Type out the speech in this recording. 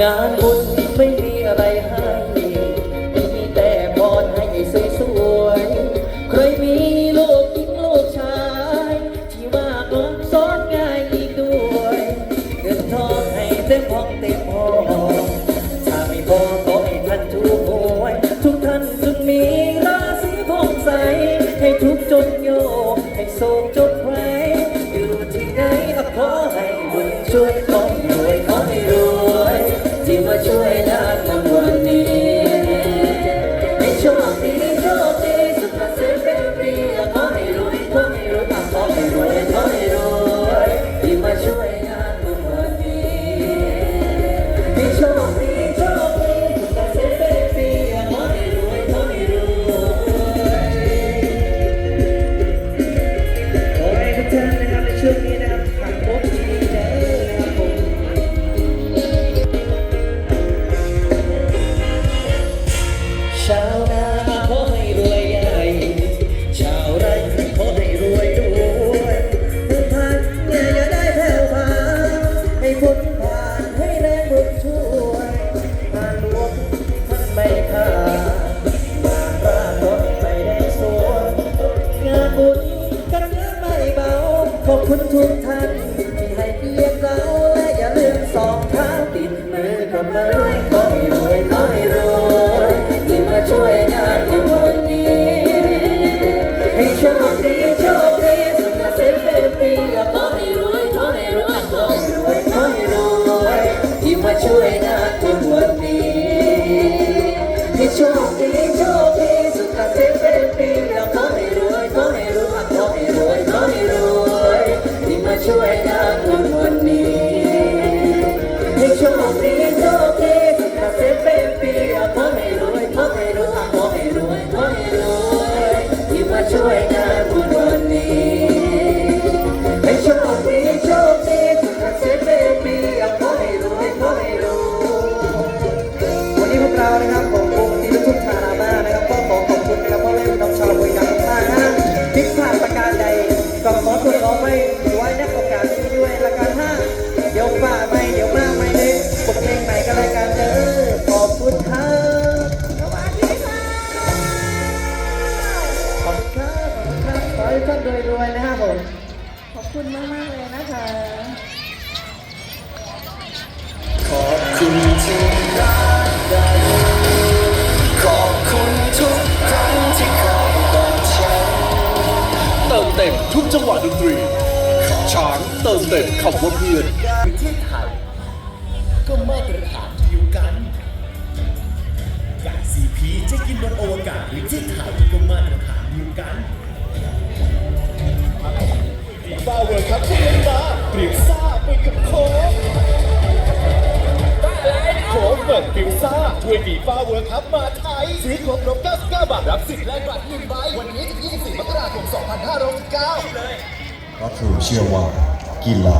งานบุญไม่มีอะไรให้มีแต่พรให้สวยสวยใครมีลูกหญิงลูกชาย ที่มาก็สอนง่ายอีกด้วยเงินทองให้เต็มพองเต็มหองถ้าไม่พอก็ให้ท่านทุกหวยทุกท่านจงมีราศีผ่องใส ให้ทุกจนโยให้โศกจบไว้อยู่ที่ไหนก็ขอให้บุญช่วย ให้พ้นผ่านให้แรงบุญช่วยงานหลวงท่านไม่ขาดงานราชรถไม่ได้สวนงานบุญกันเยอะไม่เบา ขอบคุณทุกท่านที่ให้เกียรติเราและอย่าลืมสองเท้าติดมือกับมาด้วยขอให้รวยขอให้รวยที่มาช่วยงานในวันนี้ ให้โชคดีโชคดีสุขเกษมเป็นปี ครับขอให้ท่านรวยๆนะครับผม ขอบคุณมากๆเลยนะคะ ขอบคุณที่รักกันขอบคุณทุกครั้งที่คอยบอกฉันเติมเต็มทุกจังหวะดนตรี ช้างเติมเต็มคำว่าเพื่อนประเทศไทยก็มาตรฐานเดียวกัน เปลี่ยนซ่าไปกับโค้กโค้กเปิดฟิวซ่าถ้วยฟีฟ่าเวิร์คับมาไทย ซื้อครบรบ99 บาท รับสิทธิ์แลกบัตร1ใบ วันนี้ถึง24มกราคม 2569เพราะครูเชื่อว่ากีฬา